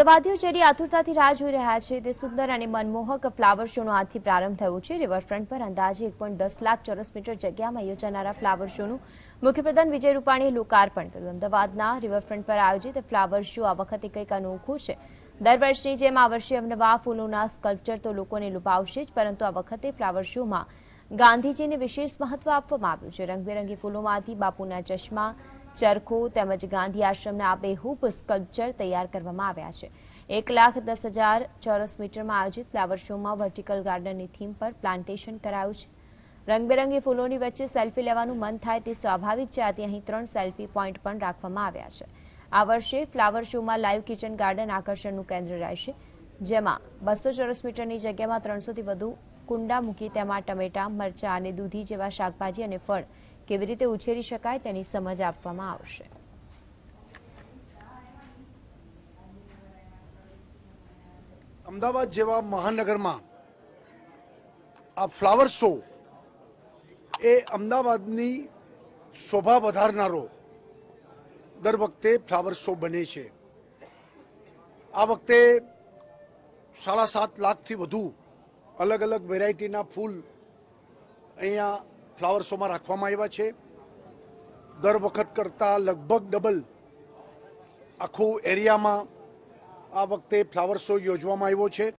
અમદાવાદીઓ જેની આતુરતાથી રાહ જોઈ રહ્યા છે. તે સુંદર અને મનમોહક ફ્લાવર શોનો આજથી પ્રારંભ થયો છે. રિવરફ્રન્ટ પર અંદાજે એક દસ લાખ ચોરસ મીટર જગ્યામાં યોજાનારા ફ્લાવર શોનું મુખ્યપ્રધાન વિજય રૂપાણીએ લોકાર્પણ કર્યું. અમદાવાદના રિવરફ્રન્ટ પર આયોજિત ફ્લાવર શો આ વખતે કંઈક અનોખું છે. દર વર્ષની જેમ આ વર્ષે અવનવા ફૂલોના સ્કલ્પચર તો લોકોને લુભાવશે જ, પરંતુ આ વખતે ફ્લાવર શોમાં ગાંધીજીને વિશેષ મહત્વ આપવામાં આવ્યું છે. રંગબેરંગી ફૂલોમાંથી બાપુના ચશ્મા ચરખો તેમજ ગાંધી આશ્રમના આબેહૂબ સ્કલ્પચર તૈયાર કરવામાં આવ્યા છે. એક લાખ દસ હજાર ચોરસ મીટરમાં આયોજિત ફ્લાવર શોમાં વર્ટિકલ ગાર્ડનની થીમ પર પ્લાન્ટેશન કરાયું છે. રંગબેરંગી ફૂલોની વચ્ચે સેલ્ફી લેવાનું મન થાય તે સ્વાભાવિક છે. આથી અહીં ત્રણ સેલ્ફી પોઈન્ટ પણ રાખવામાં આવ્યા છે. આ વર્ષે ફ્લાવર શોમાં લાઈવ કિચન ગાર્ડન આકર્ષણનું કેન્દ્ર રહેશે. જેમાં બસો ચોરસ મીટરની જગ્યામાં ત્રણસોથી વધુ કુંડા મૂકી તેમાં ટમેટા, મરચાં અને દૂધી જેવા શાકભાજી અને ફળ કેવી રીતે ઉછેરી શકાય તેની સમજ આપવામાં આવશે. અમદાવાદ જેવા મહાનગરમાં આ ફ્લાવર શો એ અમદાવાદની શોભા વધારનારો દર વખતે ફ્લાવર શો બને છે. આ વખતે સાડા સાત લાખથી વધુ અલગ અલગ વેરાયટીના ફૂલ અહીંયા ફ્લાવર શોમાં રાખવામાં આવ્યા છે. દર વખત કરતાં લગભગ ડબલ આખું એરિયામાં આ વખતે ફ્લાવર શો યોજવામાં આવ્યો છે.